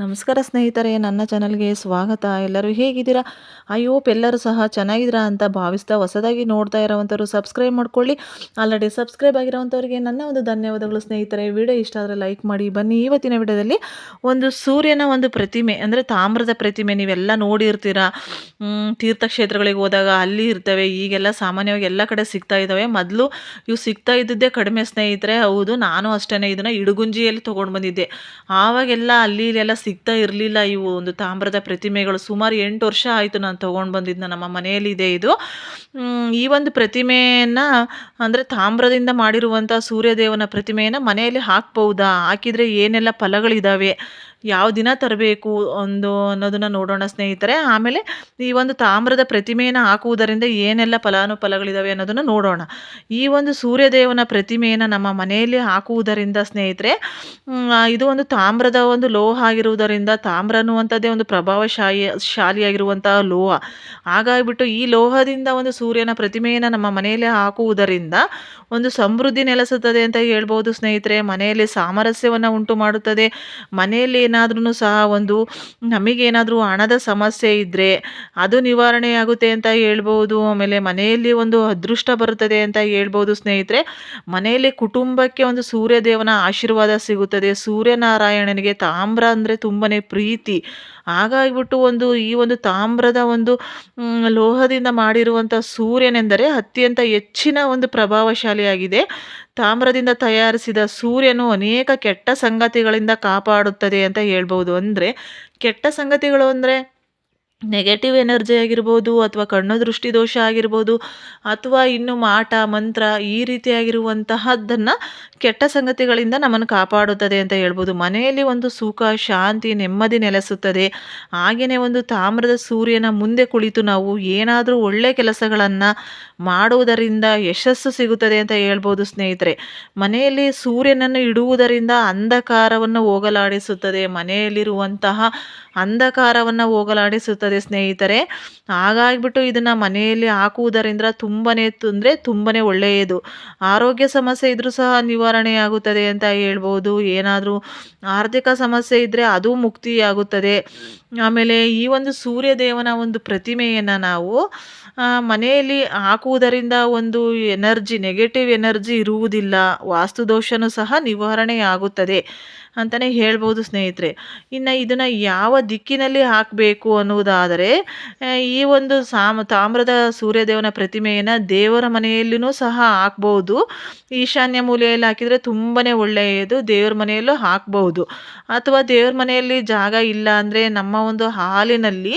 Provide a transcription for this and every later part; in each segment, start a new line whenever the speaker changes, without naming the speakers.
ನಮಸ್ಕಾರ ಸ್ನೇಹಿತರೆ, ನನ್ನ ಚಾನಲ್ಗೆ ಸ್ವಾಗತ. ಎಲ್ಲರೂ ಹೇಗಿದ್ದೀರಾ? ಅಯ್ಯೋ ಎಲ್ಲರೂ ಸಹ ಚೆನ್ನಾಗಿದ್ದೀರಾ ಅಂತ ಭಾವಿಸ್ತಾ ಹೊಸದಾಗಿ ನೋಡ್ತಾ ಇರೋವಂಥವ್ರು ಸಬ್ಸ್ಕ್ರೈಬ್ ಮಾಡ್ಕೊಳ್ಳಿ. ಆಲ್ರೆಡಿ ಸಬ್ಸ್ಕ್ರೈಬ್ ಆಗಿರೋವಂಥವ್ರಿಗೆ ನನ್ನ ಒಂದು ಧನ್ಯವಾದಗಳು ಸ್ನೇಹಿತರೆ. ವಿಡಿಯೋ ಇಷ್ಟ ಆದರೆ ಲೈಕ್ ಮಾಡಿ. ಬನ್ನಿ, ಇವತ್ತಿನ ವಿಡಿಯೋದಲ್ಲಿ ಒಂದು ಸೂರ್ಯನ ಒಂದು ಪ್ರತಿಮೆ, ಅಂದರೆ ತಾಮ್ರದ ಪ್ರತಿಮೆ ನೀವೆಲ್ಲ ನೋಡಿರ್ತೀರಾ? ತೀರ್ಥಕ್ಷೇತ್ರಗಳಿಗೆ ಹೋದಾಗ ಅಲ್ಲಿ ಇರ್ತವೆ. ಈಗೆಲ್ಲ ಸಾಮಾನ್ಯವಾಗಿ ಎಲ್ಲ ಕಡೆ ಸಿಗ್ತಾ ಇದ್ದಾವೆ. ಮೊದಲು ಇವು ಸಿಗ್ತಾ ಇದ್ದದ್ದೇ ಕಡಿಮೆ ಸ್ನೇಹಿತರೆ. ಹೌದು, ನಾನು ಅಷ್ಟೇ ಇದನ್ನು ಇಡುಗುಂಜಿಯಲ್ಲಿ ತೊಗೊಂಡು ಬಂದಿದ್ದೆ. ಆವಾಗೆಲ್ಲ ಅಲ್ಲಿ ಇಲ್ಲೆಲ್ಲ ಸಿಗ್ತಾ ಇರಲಿಲ್ಲ ಇವು ಒಂದು ತಾಮ್ರದ ಪ್ರತಿಮೆಗಳು. ಸುಮಾರು ಎಂಟು ವರ್ಷ ಆಯಿತು ನಾನು ತೊಗೊಂಡು ಬಂದಿದ್ದು ನಮ್ಮ ಮನೆಯಲ್ಲಿದೆ ಇದು ಈ ಒಂದು ಪ್ರತಿಮೆಯನ್ನು ಅಂದರೆ ತಾಮ್ರದಿಂದ ಮಾಡಿರುವಂಥ ಸೂರ್ಯದೇವನ ಪ್ರತಿಮೆಯನ್ನು ಮನೆಯಲ್ಲಿ ಹಾಕ್ಬೌದಾ ಹಾಕಿದರೆ ಏನೆಲ್ಲ ಫಲಗಳಿದ್ದಾವೆ ಯಾವ ದಿನ ತರಬೇಕು ಒಂದು ಅನ್ನೋದನ್ನು ನೋಡೋಣ ಸ್ನೇಹಿತರೆ. ಆಮೇಲೆ ಈ ಒಂದು ತಾಮ್ರದ ಪ್ರತಿಮೆಯನ್ನು ಹಾಕುವುದರಿಂದ ಏನೆಲ್ಲ ಫಲಾನುಫಲಗಳಿದ್ದಾವೆ ಅನ್ನೋದನ್ನು ನೋಡೋಣ. ಈ ಒಂದು ಸೂರ್ಯದೇವನ ಪ್ರತಿಮೆಯನ್ನು ನಮ್ಮ ಮನೆಯಲ್ಲಿ ಹಾಕುವುದರಿಂದ ಸ್ನೇಹಿತರೆ ಇದು ಒಂದು ತಾಮ್ರದ ಒಂದು ಲೋಹ ಆಗಿರುವುದರಿಂದ, ತಾಮ್ರ ಅನ್ನುವಂಥದ್ದೇ ಒಂದು ಪ್ರಭಾವಶಾಲಿ ಶಾಲಿಯಾಗಿರುವಂತಹ ಲೋಹ. ಹಾಗಾಗಿಬಿಟ್ಟು ಈ ಲೋಹದಿಂದ ಒಂದು ಸೂರ್ಯನ ಪ್ರತಿಮೆಯನ್ನು ನಮ್ಮ ಮನೆಯಲ್ಲಿ ಹಾಕುವುದರಿಂದ ಒಂದು ಸಮೃದ್ಧಿ ನೆಲೆಸುತ್ತದೆ ಅಂತ ಹೇಳ್ಬೋದು ಸ್ನೇಹಿತರೆ. ಮನೆಯಲ್ಲಿ ಸಾಮರಸ್ಯವನ್ನು ಉಂಟು ಮಾಡುತ್ತದೆ ಮನೆಯಲ್ಲಿ ಏನಾದ್ರೂ ಸಹ ಒಂದು ನಮಗೇನಾದರೂ ಹಣದ ಸಮಸ್ಯೆ ಇದ್ದರೆ ಅದು ನಿವಾರಣೆ ಆಗುತ್ತೆ ಅಂತ ಹೇಳ್ಬೋದು. ಆಮೇಲೆ ಮನೆಯಲ್ಲಿ ಒಂದು ಅದೃಷ್ಟ ಬರುತ್ತದೆ ಅಂತ ಹೇಳ್ಬೋದು ಸ್ನೇಹಿತರೆ. ಮನೆಯಲ್ಲಿ ಕುಟುಂಬಕ್ಕೆ ಒಂದು ಸೂರ್ಯದೇವನ ಆಶೀರ್ವಾದ ಸಿಗುತ್ತದೆ. ಸೂರ್ಯನಾರಾಯಣನಿಗೆ ತಾಮ್ರ ಅಂದರೆ ತುಂಬಾ ಪ್ರೀತಿ. ಹಾಗಾಗಿಬಿಟ್ಟು ಒಂದು ಈ ಒಂದು ತಾಮ್ರದ ಒಂದು ಲೋಹದಿಂದ ಮಾಡಿರುವಂಥ ಸೂರ್ಯನೆಂದರೆ ಅತ್ಯಂತ ಹೆಚ್ಚಿನ ಒಂದು ಪ್ರಭಾವಶಾಲಿಯಾಗಿದೆ. ತಾಮ್ರದಿಂದ ತಯಾರಿಸಿದ ಸೂರ್ಯನು ಅನೇಕ ಕೆಟ್ಟ ಸಂಗತಿಗಳಿಂದ ಕಾಪಾಡುತ್ತದೆ ಅಂತ ಹೇಳ್ಬೋದು. ಅಂದರೆ ಕೆಟ್ಟ ಸಂಗತಿಗಳು ಅಂದರೆ ನೆಗೆಟಿವ್ ಎನರ್ಜಿ ಆಗಿರ್ಬೋದು ಅಥವಾ ಕಣ್ಣು ದೃಷ್ಟಿ ದೋಷ ಆಗಿರ್ಬೋದು ಅಥವಾ ಇನ್ನು ಮಾಟ, ಮಂತ್ರ ಈ ರೀತಿಯಾಗಿರುವಂತಹದ್ದನ್ನು ಕೆಟ್ಟ ಸಂಗತಿಗಳಿಂದ ನಮ್ಮನ್ನು ಕಾಪಾಡುತ್ತದೆ ಅಂತ ಹೇಳ್ಬೋದು. ಮನೆಯಲ್ಲಿ ಒಂದು ಸುಖ, ಶಾಂತಿ, ನೆಮ್ಮದಿ ನೆಲೆಸುತ್ತದೆ. ಹಾಗೆಯೇ ಒಂದು ತಾಮ್ರದ ಸೂರ್ಯನ ಮುಂದೆ ಕುಳಿತು ನಾವು ಏನಾದರೂ ಒಳ್ಳೆ ಕೆಲಸಗಳನ್ನು ಮಾಡುವುದರಿಂದ ಯಶಸ್ಸು ಸಿಗುತ್ತದೆ ಅಂತ ಹೇಳ್ಬೋದು ಸ್ನೇಹಿತರೆ. ಮನೆಯಲ್ಲಿ ಸೂರ್ಯನನ್ನು ಇಡುವುದರಿಂದ ಅಂಧಕಾರವನ್ನು ಹೋಗಲಾಡಿಸುತ್ತದೆ. ಮನೆಯಲ್ಲಿರುವಂತಹ ಅಂಧಕಾರವನ್ನು ಹೋಗಲಾಡಿಸುತ್ತದೆ. ಸ್ನೇಹಿತರೆ. ಹಾಗಾಗಿಬಿಟ್ಟು ಇದನ್ನು ಮನೆಯಲ್ಲಿ ಹಾಕುವುದರಿಂದ ತುಂಬಾ ತೊಂದರೆ ತುಂಬಾ ಒಳ್ಳೆಯದು. ಆರೋಗ್ಯ ಸಮಸ್ಯೆ ಇದ್ದರೂ ಸಹ ನಿವಾರಣೆಯಾಗುತ್ತದೆ ಅಂತ ಹೇಳ್ಬೋದು. ಏನಾದರೂ ಆರ್ಥಿಕ ಸಮಸ್ಯೆ ಇದ್ದರೆ ಅದು ಮುಕ್ತಿಯಾಗುತ್ತದೆ. ಆಮೇಲೆ ಈ ಒಂದು ಸೂರ್ಯದೇವನ ಒಂದು ಪ್ರತಿಮೆಯನ್ನು ನಾವು ಮನೆಯಲ್ಲಿ ಹಾಕುವುದರಿಂದ ಒಂದು ಎನರ್ಜಿ, ನೆಗೆಟಿವ್ ಎನರ್ಜಿ ಇರುವುದಿಲ್ಲ. ವಾಸ್ತು ದೋಷನು ಸಹ ನಿವಾರಣೆಯಾಗುತ್ತದೆ ಅಂತಲೇ ಹೇಳ್ಬೋದು ಸ್ನೇಹಿತರೆ. ಇನ್ನು ಇದನ್ನು ಯಾವ ದಿಕ್ಕಿನಲ್ಲಿ ಹಾಕಬೇಕು ಅನ್ನುವುದಾದರೆ ಆ, ಈ ಒಂದು ಸಾಮ ತಾಮ್ರದ ಸೂರ್ಯದೇವನ ಪ್ರತಿಮೆಯನ್ನು ದೇವರ ಮನೆಯಲ್ಲಿಯೂ ಸಹ ಹಾಕ್ಬೋದು ಈಶಾನ್ಯ ಮೂಲೆಯಲ್ಲಿ ಹಾಕಿದರೆ ತುಂಬಾ ಒಳ್ಳೆಯದು ದೇವರ ಮನೆಯಲ್ಲೂ ಹಾಕ್ಬಹುದು. ಅಥವಾ ದೇವ್ರ ಮನೆಯಲ್ಲಿ ಜಾಗ ಇಲ್ಲ ಅಂದರೆ ನಮ್ಮ ಒಂದು ಹಾಲಿನಲ್ಲಿ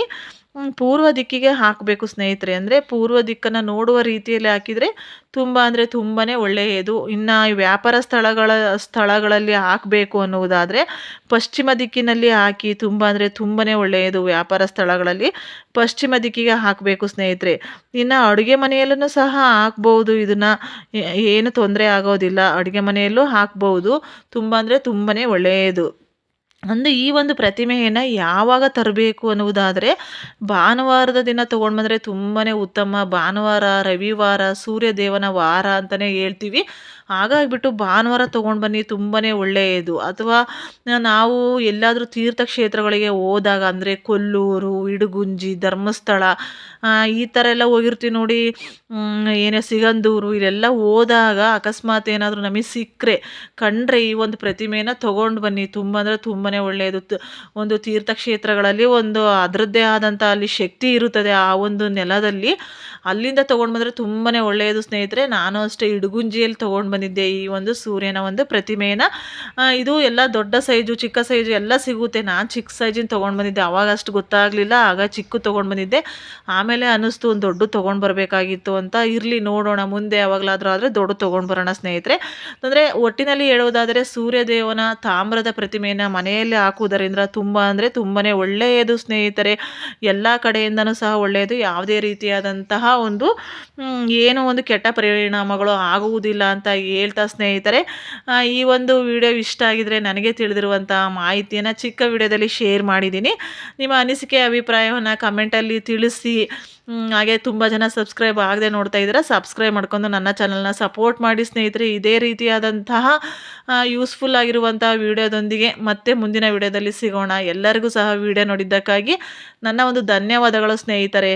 ಪೂರ್ವ ದಿಕ್ಕಿಗೆ ಹಾಕಬೇಕು ಸ್ನೇಹಿತರೆ. ಅಂದರೆ ಪೂರ್ವ ದಿಕ್ಕನ್ನು ನೋಡುವ ರೀತಿಯಲ್ಲಿ ಹಾಕಿದರೆ ತುಂಬ ಅಂದರೆ ತುಂಬಾ ಒಳ್ಳೆಯದು. ಇನ್ನು ವ್ಯಾಪಾರ ಸ್ಥಳಗಳ, ಸ್ಥಳಗಳಲ್ಲಿ ಹಾಕಬೇಕು ಅನ್ನುವುದಾದರೆ ಪಶ್ಚಿಮ ದಿಕ್ಕಿನಲ್ಲಿ ಹಾಕಿ ತುಂಬ ಅಂದರೆ ತುಂಬಾ ಒಳ್ಳೆಯದು ವ್ಯಾಪಾರ ಸ್ಥಳಗಳಲ್ಲಿ ಪಶ್ಚಿಮ ದಿಕ್ಕಿಗೆ ಹಾಕಬೇಕು ಸ್ನೇಹಿತರೆ. ಇನ್ನು ಅಡುಗೆ ಮನೆಯಲ್ಲೂ ಸಹ ಹಾಕ್ಬೋದು. ಇದನ್ನು ಏನು ತೊಂದರೆ ಆಗೋದಿಲ್ಲ. ಅಡುಗೆ ಮನೆಯಲ್ಲೂ ಹಾಕ್ಬೋದು. ತುಂಬ ಅಂದರೆ ತುಂಬಾ ಒಳ್ಳೆಯದು. ಅಂದರೆ ಈ ಒಂದು ಪ್ರತಿಮೆಯನ್ನು ಯಾವಾಗ ತರಬೇಕು ಅನ್ನುವುದಾದರೆ ಭಾನುವಾರದ ದಿನ ತೊಗೊಂಡು ಬಂದರೆ ತುಂಬಾ ಉತ್ತಮ. ಭಾನುವಾರ, ರವಿವಾರ, ಸೂರ್ಯದೇವನ ವಾರ ಅಂತಲೇ ಹೇಳ್ತೀವಿ. ಹಾಗಾಗಿಬಿಟ್ಟು ಭಾನುವಾರ ತೊಗೊಂಡು ಬನ್ನಿ ತುಂಬಾ ಒಳ್ಳೆಯದು. ಅಥವಾ ನಾವು ಎಲ್ಲಾದರೂ ತೀರ್ಥಕ್ಷೇತ್ರಗಳಿಗೆ ಹೋದಾಗ ಅಂದರೆ ಕೊಲ್ಲೂರು, ಇಡಗುಂಜಿ, ಧರ್ಮಸ್ಥಳ ಈ ಥರ ಎಲ್ಲ ಹೋಗಿರ್ತೀವಿ ನೋಡಿ. ಏನೇ ಸಿಗಂದೂರು, ಇಲ್ಲೆಲ್ಲ ಹೋದಾಗ ಅಕಸ್ಮಾತ್ ಏನಾದರೂ ನಮಗೆ ಸಿಕ್ಕರೆ ಕಂಡ್ರೆ ಈ ಒಂದು ಪ್ರತಿಮೆಯನ್ನು ತೊಗೊಂಡು ಬನ್ನಿ. ತುಂಬ ಅಂದರೆ ತುಂಬಾ ಒಳ್ಳೆಯದು. ತ- ಒಂದು ತೀರ್ಥಕ್ಷೇತ್ರಗಳಲ್ಲಿ ಒಂದು ಅದರದ್ದೇ ಆದಂಥ ಅಲ್ಲಿ ಶಕ್ತಿ ಇರುತ್ತದೆ ಆ ಒಂದು ನೆಲದಲ್ಲಿ. ಅಲ್ಲಿಂದ ತೊಗೊಂಡು ಬಂದರೆ ತುಂಬಾ ಒಳ್ಳೆಯದು ಸ್ನೇಹಿತರೆ. ನಾನು ಅಷ್ಟೇ ಇಡಗುಂಜಿಯಲ್ಲಿ ತೊಗೊಂಡು ಬಂದಿದ್ದೆ ಈ ಒಂದು ಸೂರ್ಯನ ಒಂದು ಪ್ರತಿಮೆಯನ್ನ. ಇದು ಎಲ್ಲ ದೊಡ್ಡ ಸೈಜು, ಚಿಕ್ಕ ಸೈಜು ಎಲ್ಲ ಸಿಗುತ್ತೆ. ನಾನು ಚಿಕ್ಕ ಸೈಜಿನ ತೊಗೊಂಡು ಬಂದಿದ್ದೆ. ಅವಾಗ ಅಷ್ಟು ಗೊತ್ತಾಗಲಿಲ್ಲ. ಆಗ ಚಿಕ್ಕು ತೊಗೊಂಡು ಬಂದಿದ್ದೆ. ಆಮೇಲೆ ಅನ್ನಿಸ್ತು ಒಂದು ದೊಡ್ಡ ತೊಗೊಂಡು ಬರಬೇಕಾಗಿತ್ತು ಅಂತ. ಇರಲಿ ನೋಡೋಣ. ಮುಂದೆ ಯಾವಾಗಲಾದರೂ ಆದರೆ ದೊಡ್ಡ ತೊಗೊಂಡು ಬರೋಣ ಸ್ನೇಹಿತರೆ. ಅಂದರೆ ಒಟ್ಟಿನಲ್ಲಿ ಹೇಳೋದಾದರೆ ಸೂರ್ಯದೇವನ ತಾಮ್ರದ ಪ್ರತಿಮೆಯನ್ನು ಮನೆಯಲ್ಲಿ ಹಾಕುವುದರಿಂದ ತುಂಬ ಅಂದರೆ ತುಂಬಾ ಒಳ್ಳೆಯದು, ಸ್ನೇಹಿತರೆ. ಎಲ್ಲ ಕಡೆಯಿಂದನೂ ಸಹ ಒಳ್ಳೆಯದು. ಯಾವುದೇ ರೀತಿಯಾದಂತಹ ಒಂದು ಏನೋ ಒಂದು ಕೆಟ್ಟ ಪರಿಣಾಮಗಳು ಆಗುವುದಿಲ್ಲ ಅಂತ ಹೇಳ್ತಾ ಸ್ನೇಹಿತರೆ. ಈ ಒಂದು ವಿಡಿಯೋ ಇಷ್ಟ ಆಗಿದ್ರೆ ನನಗೆ ತಿಳಿದಿರುವಂಥ ಮಾಹಿತಿಯನ್ನು ಚಿಕ್ಕ ವಿಡಿಯೋದಲ್ಲಿ ಶೇರ್ ಮಾಡಿದ್ದೀನಿ. ನಿಮ್ಮ ಅನಿಸಿಕೆ, ಅಭಿಪ್ರಾಯವನ್ನು ಕಮೆಂಟಲ್ಲಿ ತಿಳಿಸಿ. ಹಾಗೆ ತುಂಬ ಜನ ಸಬ್ಸ್ಕ್ರೈಬ್ ಆಗದೆ ನೋಡ್ತಾ ಇದ್ದೀರಾ ಸಬ್ಸ್ಕ್ರೈಬ್ ಮಾಡ್ಕೊಂಡು ನನ್ನ ಚಾನಲ್ನ ಸಪೋರ್ಟ್ ಮಾಡಿ ಸ್ನೇಹಿತರೆ. ಇದೇ ರೀತಿಯಾದಂತಹ ಯೂಸ್ಫುಲ್ ಆಗಿರುವಂತಹ ವಿಡಿಯೋದೊಂದಿಗೆ ಮತ್ತೆ ಮುಂದಿನ ವಿಡಿಯೋದಲ್ಲಿ ಸಿಗೋಣ. ಎಲ್ಲರಿಗೂ ಸಹ ವಿಡಿಯೋ ನೋಡಿದ್ದಕ್ಕಾಗಿ ನನ್ನ ಒಂದು ಧನ್ಯವಾದಗಳು ಸ್ನೇಹಿತರೆ.